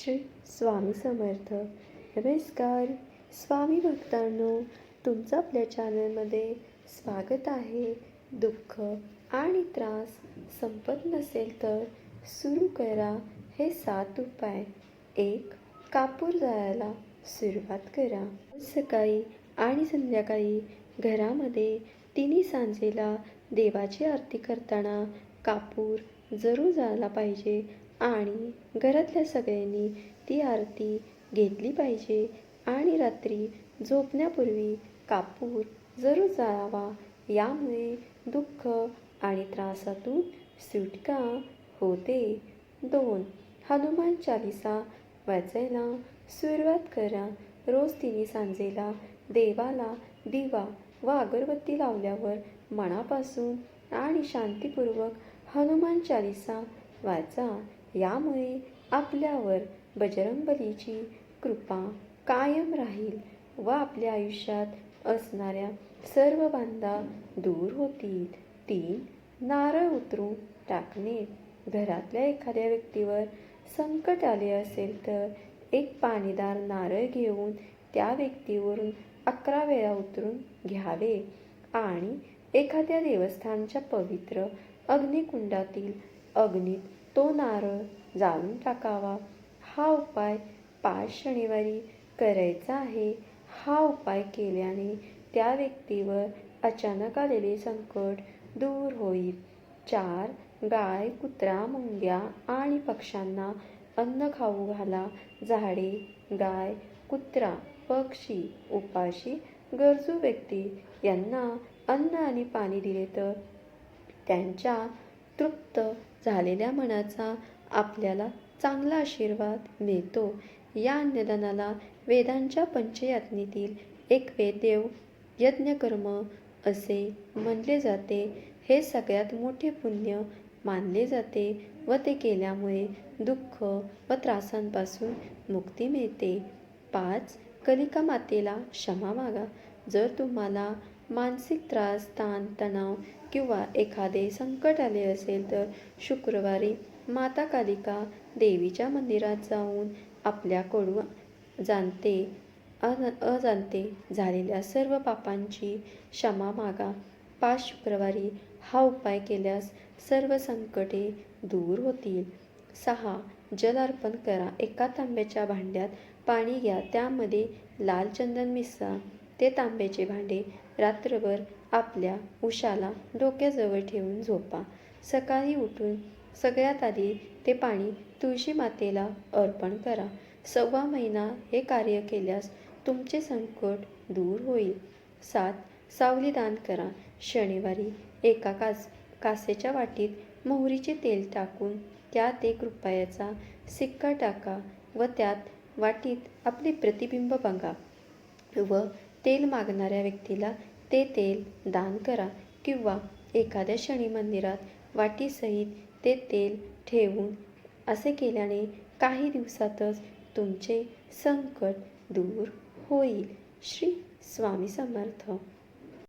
श्री स्वामी समर्थ. नमस्कार. स्वामी भक्तांनो तुमचं आपल्या चॅनलमध्ये स्वागत आहे. दुःख आणि त्रास संपत नसेल तर सुरू करा हे सात उपाय. एक कापूर जाळायला सुरुवात करा. सकाळी आणि संध्याकाळी घरामध्ये तिन्ही सांजेला देवाची आरती करताना कापूर जरूर जाळला पाहिजे. आणि घरातल्या सगळ्यांनी ती आरती घेतली पाहिजे आणि रात्री झोपण्यापूर्वी कापूर जरूर जाळावा. यामुळे दुःख आणि त्रासातून सुटका होते. दोन हनुमान चालिसा वाचायला सुरुवात करा. रोज तिने सांजेला देवाला दिवा व अगरबत्ती लावल्यावर मनापासून आणि शांतीपूर्वक हनुमान चालिसा वाचा. यामुळे आपल्यावर बजरंगबलीची कृपा कायम राहील व आपल्या आयुष्यात असणाऱ्या सर्व बांधा दूर होतील. तीन नारळ उतरून टाकणे. घरातल्या एखाद्या व्यक्तीवर संकट आले असेल तर एक पाणीदार नारळ घेऊन त्या व्यक्तीवरून अकरा वेळा उतरून घ्यावे. आणि एखाद्या देवस्थानच्या पवित्र अग्निकुंडातील अग्नीत तो नारळ जाळून टाकावा. हा उपाय पाच शनिवारी करायचा आहे. हा उपाय केल्याने त्या व्यक्तीवर अचानक आलेले संकट दूर होईल. चार गाय कुत्रा मुंग्या आणि पक्ष्यांना अन्न खाऊ घाला. झाडे गाय कुत्रा पक्षी उपाशी गरजू व्यक्ती यांना अन्न आणि पाणी दिले तर त्यांच्या तृप्त झालेल्या मनाचा आपल्याला चांगला आशीर्वाद मिळतो. या अन्नदानाला वेदांच्या पंचयातनीतील एक वेदेव यज्ञकर्म असे म्हणले जाते. हे सगळ्यात मोठे पुण्य मानले जाते व ते केल्यामुळे दुःख व त्रासांपासून मुक्ती मिळते. पाच कलिका मातेला क्षमा मागा. जर तुम्हाला मानसिक त्रास ताण तणाव किंवा एखादे संकट आले असेल तर शुक्रवारी माता कालिका देवीच्या मंदिरात जाऊन आपल्याकडून जाणते अन अजाणते झालेल्या सर्व पापांची क्षमा मागा. पाच शुक्रवारी हा उपाय केल्यास सर्व संकटे दूर होतील. सहा जल अर्पण करा. एका तांब्याच्या भांड्यात पाणी घ्या. त्यामध्ये लाल चंदन मिसळा. ते तांब्याचे भांडे रात्रभर आपल्या उशाला डोक्याजवळ ठेवून झोपा. सकाळी उठून सगळ्यात आधी ते पाणी तुळशी मातेला अर्पण करा. सव्वा महिना हे कार्य केल्यास तुमचे संकट दूर होईल. सात सावली दान करा. शनिवारी एका कास कासेच्या वाटीत मोहरीचे तेल टाकून त्यात एक रुपयाचा सिक्का टाका व त्यात वाटीत आपले प्रतिबिंब बघा व तेल मागणाऱ्या व्यक्तीला ते तेल दान करा किंवा एखाद्या शनी मंदिरात वाटीसहित ते तेल ठेवून असे केल्याने काही दिवसातच तुमचे संकट दूर होईल. श्री स्वामी समर्थ.